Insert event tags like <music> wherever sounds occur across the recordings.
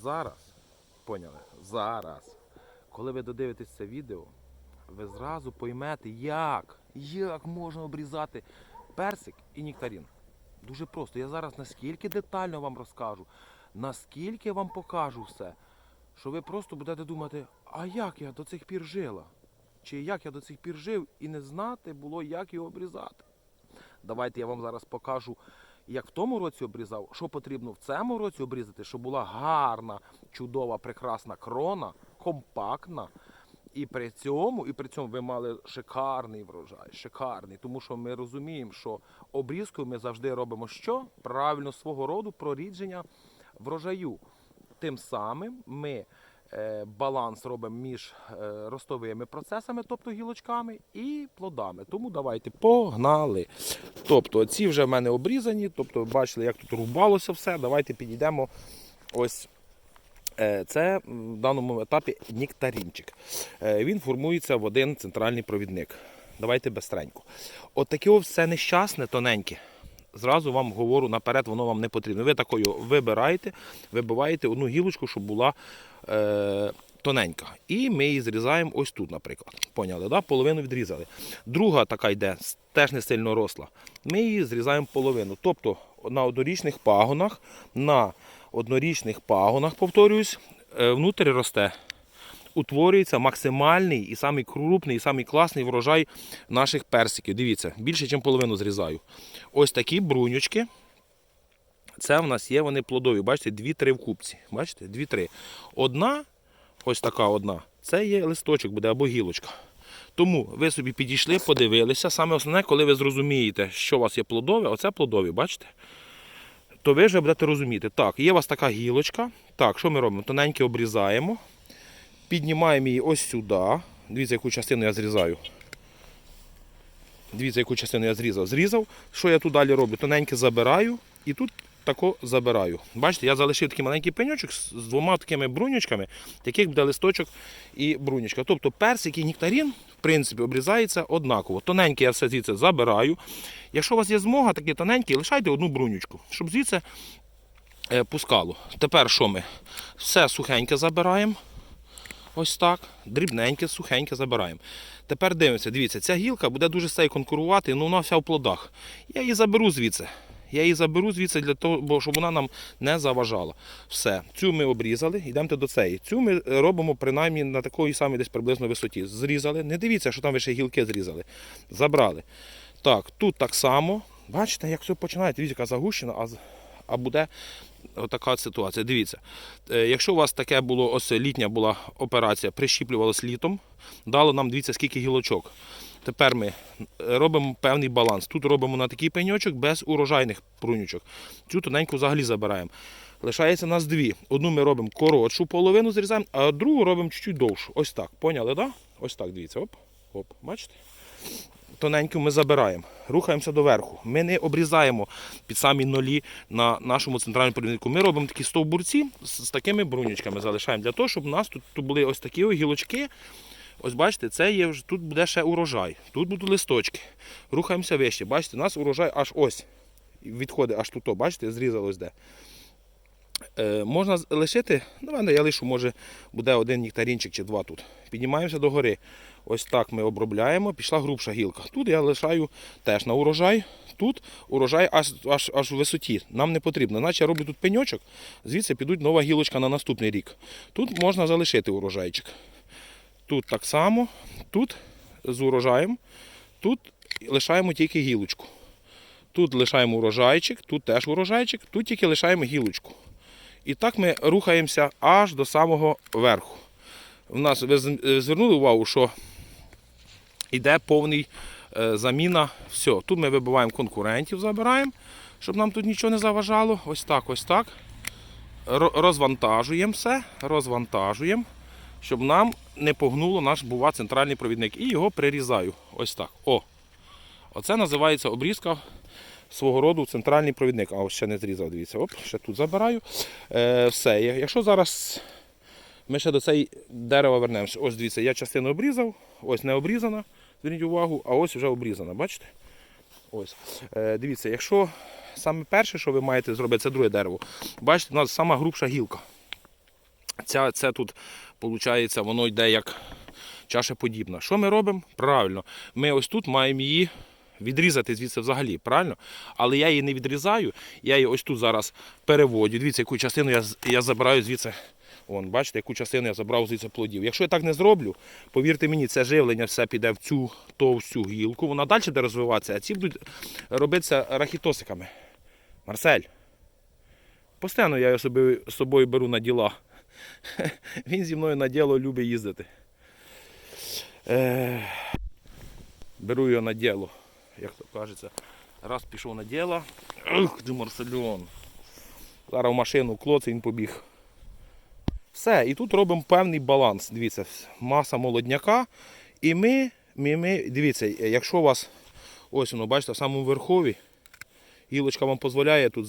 зараз, поняли, зараз, коли ви додивитесь це відео, ви зразу поймете, як, як можна обрізати персик і нектарин. Дуже просто. Я зараз наскільки детально вам розкажу, наскільки вам покажу все, що ви просто будете думати, а як я до цих пір жила? Чи як я до цих пір жив і не знати було, як його обрізати. Давайте я вам зараз покажу, як в тому році обрізав, що потрібно в цьому році обрізати, щоб була гарна, чудова, прекрасна крона, компактна. І при цьому, і при цьому ви мали шикарний врожай, шикарний. Тому що ми розуміємо, що обрізкою ми завжди робимо що? Правильно свого роду прорідження врожаю. Тим самим ми баланс робимо між е, ростовими процесами, тобто гілочками, і плодами. Тому давайте погнали. Тобто ці вже в мене обрізані, тобто бачили, як тут рубалося все. Давайте підійдемо ось. Е, Це в даному етапі нектарінчик. Е, Він формується в один центральний провідник. Давайте безстренько. От таке все нещасне, тоненьке. Зразу вам говорю наперед, воно вам не потрібно. Ви такою вибираєте, вибиваєте одну гілочку, щоб була е, тоненька. І ми її зрізаємо ось тут, наприклад. Поняли, да? половину відрізали. Друга така йде, теж не сильно росла. Ми її зрізаємо половину. Тобто на однорічних пагонах, на однорічних пагонах, повторююсь, е, внутрі росте. Утворюється максимальний і самий крупний, і самий класний врожай наших персиків. Дивіться, більше, ніж половину зрізаю. Ось такі брунючки. Це в нас є вони плодові. Бачите, дві-три в купці. Бачите, дві-три. Одна, ось така одна, це є листочок буде або гілочка. Тому ви собі підійшли, подивилися. Саме основне, коли ви зрозумієте, що у вас є плодове, оце плодові, бачите? То ви вже будете розуміти. Так, є у вас така гілочка. Так, що ми робимо? Тоненьке обрізаємо. Піднімаємо її ось сюди. Дивіться, яку частину я зрізаю. Дивіться, яку частину я зрізав. Зрізав. Що я тут далі роблю? Тоненьке забираю і тут тако забираю. Бачите, я залишив такий маленький пеньочок з двома такими брунючками, яких буде листочок і брунючка. Тобто персик і нектарин, в принципі, обрізається однаково. Тоненький я все звідси забираю. Якщо у вас є змога, такі тоненькі, лишайте одну брунючку, щоб звідси е, пускало. Тепер що ми? Все сухеньке забираємо. Ось так. Дрібненьке, сухеньке забираємо. Тепер дивимося, дивіться, ця гілка буде дуже з цією конкурувати, ну вона вся в плодах. Я її заберу звідси. Я її заберу звідси для того, щоб вона нам не заважала. Все, цю ми обрізали, йдемо до цієї. Цю ми робимо принаймні на такій самій десь приблизно висоті. Зрізали. Не дивіться, що там ви ще гілки зрізали. Забрали. Так, тут так само. Бачите, як все починає, дивіться, яка загущена, а буде отака ситуація. Дивіться, е, якщо у вас таке було, ось літня була операція, прищіплювалась літом, дало нам, дивіться, скільки гілочок. Тепер ми робимо певний баланс. Тут робимо на такий пеньочок без урожайних прунючок. Цю тоненьку взагалі забираємо. Лишається нас дві. Одну ми робимо коротшу половину зрізаємо, а другу робимо чуть-чуть довшу. Ось так. Поняли, так? Да? Ось так, дивіться. Оп, оп, бачите? Тоненьку ми забираємо, рухаємося до верху. Ми не обрізаємо під самі нолі на нашому центральному провіднику. Ми робимо такі стовбурці з, такими брунючками залишаємо для того, щоб у нас тут, тут були ось такі гілочки. Ось бачите, це є вже тут буде ще урожай. Тут будуть листочки. Рухаємося вище. Бачите, у нас урожай аж ось. Відходить аж тут, бачите, зрізалось де. Е, можна лишити, ну, я лишу, може буде один нектарінчик чи два тут. Піднімаємося до гори. Ось так ми обробляємо, пішла грубша гілка. Тут я лишаю теж на урожай. Тут урожай аж, аж, аж в висоті. Нам не потрібно. Наче я роблю тут пеньочок, звідси підуть нова гілочка на наступний рік. Тут можна залишити урожайчик. Тут так само, тут з урожаєм, тут лишаємо тільки гілочку. Тут лишаємо урожайчик, тут теж урожайчик, тут тільки лишаємо гілочку. І так ми рухаємося аж до самого верху. У нас ви е, звернули увагу, що йде повний е, заміна. Все, тут ми вибиваємо конкурентів, забираємо, щоб нам тут нічого не заважало. Ось так, ось так. Розвантажуємо все, розвантажуємо, щоб нам не погнуло наш бува центральний провідник. І його прирізаю. Ось так. О. Оце називається обрізка свого роду центральний провідник. А ось ще не зрізав, дивіться. Оп, ще тут забираю. Е, все. Якщо зараз ми ще до цієї дерева вернемося. Ось дивіться, я частину обрізав, ось не обрізана. Зверніть увагу, а ось вже обрізана, бачите? Ось. Е, дивіться, якщо саме перше, що ви маєте зробити, це друге дерево. Бачите, у нас сама грубша гілка. Ця, це тут, виходить, воно йде як чашеподібна. Що ми робимо? Правильно. Ми ось тут маємо її відрізати звідси взагалі, правильно? Але я її не відрізаю, я її ось тут зараз переводю. Дивіться, яку частину я, я забираю звідси. Вон, бачите, яку частину я забрав звідси плодів. Якщо я так не зроблю, повірте мені, це живлення все піде в цю товсту гілку, вона далі буде розвиватися, а ці будуть робитися рахітосиками. Марсель. Постійно я його з собою беру на діла. <laughs> Він зі мною на діло любить їздити. Беру його на діло, як то кажеться. Раз пішов на діло. Ух, ти Марсельон. Зараз в машину клоц він побіг. Все, і тут робимо певний баланс. Дивіться, маса молодняка. І ми, ми, ми, дивіться, якщо у вас, ось воно, бачите, в самому верхові, гілочка вам дозволяє тут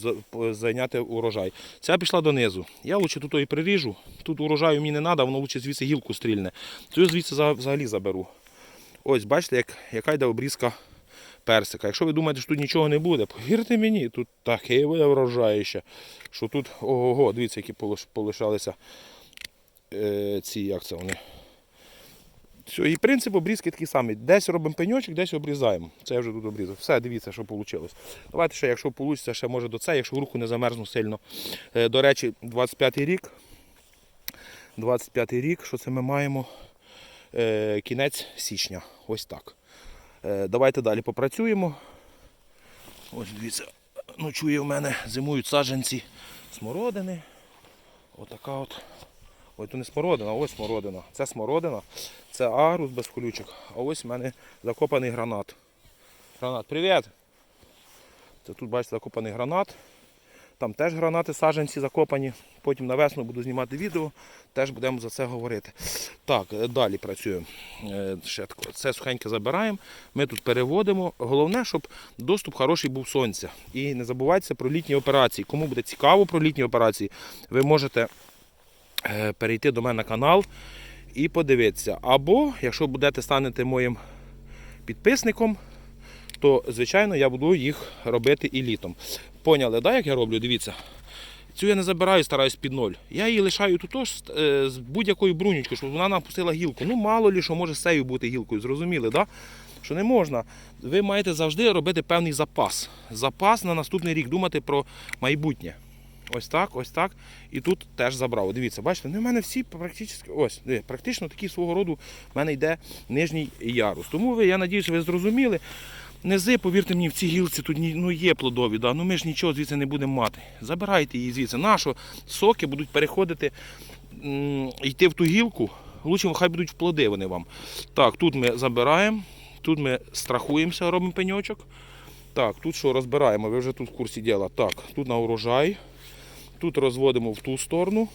зайняти урожай. Ця пішла донизу. Я лучше тут і приріжу. Тут урожаю мені не треба, воно лучше звідси гілку стрільне. Цю звідси взагалі заберу. Ось, бачите, як, яка йде обрізка персика. Якщо ви думаєте, що тут нічого не буде, повірте мені, тут таке врожай ще, що тут ого-го, дивіться, які полишалися е, ці, як це вони. Все, і принцип обрізки такий самий. Десь робимо пеньочок, десь обрізаємо. Це я вже тут обрізав. Все, дивіться, що вийшло. Давайте ще, якщо вийде, ще може до це, якщо руку не замерзну сильно. Е, До речі, 25-й рік. 25-й рік, що це ми маємо? Е, Кінець січня. Ось так. Е, Давайте далі попрацюємо. Ось дивіться, ночує в мене, зимують саджанці смородини. Отака от. Ой, то не смородина, а ось смородина. Це смородина, це агрус без колючок. А ось в мене закопаний гранат. Гранат, привіт! Це тут, бачите, закопаний гранат. Там теж гранати саджанці закопані. Потім на весну буду знімати відео, теж будемо за це говорити. Так, е, далі працюємо. Е. Це сухеньке забираємо. Ми тут переводимо. Головне, щоб доступ хороший був сонця. І не забувайте про літні операції. Кому буде цікаво про літні операції, ви можете е, перейти до мене на канал і подивитися. Або, якщо будете станете моїм підписником, то звичайно я буду їх робити і літом. Поняли, да, як я роблю? Дивіться. Цю я не забираю, стараюсь під ноль. Я її лишаю тут е, з будь-якою брунючкою, щоб вона напустила гілку. Ну, мало лі, що може з цією бути гілкою, зрозуміли, да? що не можна. Ви маєте завжди робити певний запас. Запас на наступний рік, думати про майбутнє. Ось так, ось так. І тут теж забрав. Дивіться, бачите, ну, в мене всі практично, ось, практично такі свого роду в мене йде нижній ярус. Тому ви, я сподіваюся, ви зрозуміли. Низи, повірте мені, в цій гілці тут ну, є плодові, да? ну ми ж нічого звідси не будемо мати. Забирайте її звідси. Нащо соки будуть переходити, йти в ту гілку, лучше хай будуть в плоди вони вам. Так, тут ми забираємо, тут ми страхуємося, робимо пеньочок. Так, тут що розбираємо, ви вже тут в курсі діла. Так, тут на урожай, тут розводимо в ту сторону,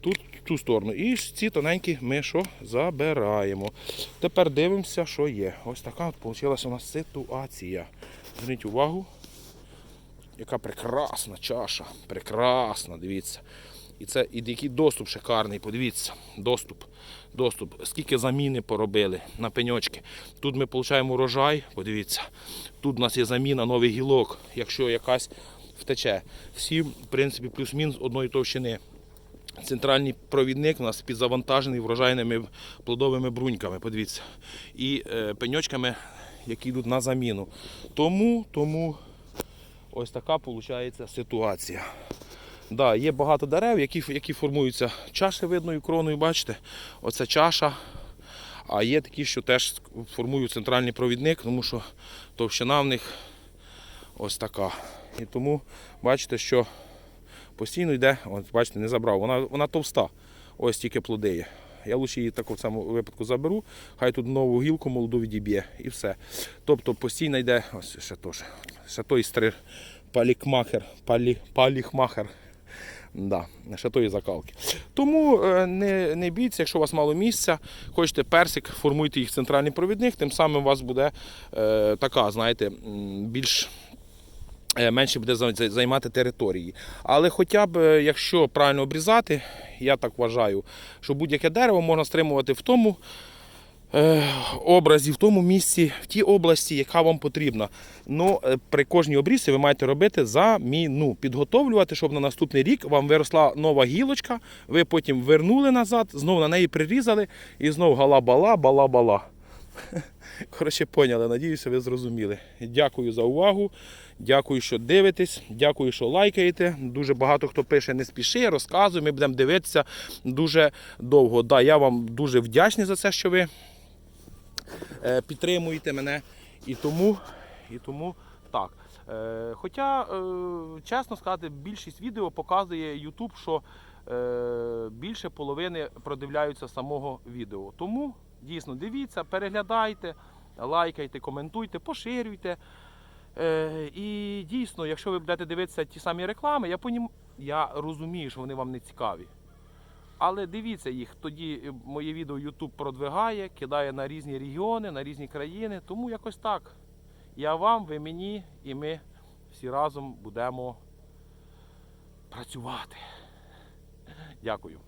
тут ту сторону. І ці тоненькі ми що забираємо. Тепер дивимося, що є. Ось така от вийшла у нас ситуація. Зверніть увагу, яка прекрасна чаша. Прекрасна, дивіться. І це і який доступ шикарний, подивіться. Доступ. Доступ. Скільки заміни поробили на пеньочки. Тут ми отримуємо урожай, подивіться. Тут у нас є заміна нових гілок, якщо якась втече. Всі, в принципі, плюс-мінус одної товщини. Центральний провідник у нас підзавантажений врожайними плодовими бруньками, подивіться. І е, пеньочками, які йдуть на заміну. Тому, тому ось така виходить ситуація. Да, є багато дерев, які, які формуються чашевидною кроною, бачите? Оце чаша. А є такі, що теж формують центральний провідник, тому що товщина в них ось така. І тому бачите, що постійно йде, от бачите, не забрав. Вона, вона товста. Ось тільки плоди є. Я лише її так в цьому випадку заберу, хай тут нову гілку молоду відіб'є і все. Тобто постійно йде, ось ще теж, ще той стрир, палікмахер, палі, паліхмахер. Да, ще тої закалки. Тому е, не, не бійтеся, якщо у вас мало місця, хочете персик, формуйте їх в центральний провідник, тим самим у вас буде е, така, знаєте, більш менше буде за- за- займати території. Але хоча б, е, якщо правильно обрізати, я так вважаю, що будь-яке дерево можна стримувати в тому, е, образі в тому місці, в тій області, яка вам потрібна. Ну, е, при кожній обрізці ви маєте робити заміну, підготовлювати, щоб на наступний рік вам виросла нова гілочка, ви потім вернули назад, знову на неї прирізали і знову гала-бала, бала-бала. <laughs> Коротше, поняли, надіюся, ви зрозуміли. Дякую за увагу. Дякую, що дивитесь. Дякую, що лайкаєте. Дуже багато хто пише, не спіши, розказуй. Ми будемо дивитися дуже довго. Да, я вам дуже вдячний за це, що ви е, підтримуєте мене. І тому, і тому так. Е, хоча, е, чесно сказати, більшість відео показує YouTube, що більше половини продивляються самого відео. Тому дійсно дивіться, переглядайте, лайкайте, коментуйте, поширюйте. Е, і дійсно, якщо ви будете дивитися ті самі реклами, я, понім... я розумію, що вони вам не цікаві. Але дивіться їх, тоді е, моє відео YouTube продвигає, кидає на різні регіони, на різні країни. Тому якось так. Я вам, ви мені, і ми всі разом будемо працювати. Дякую.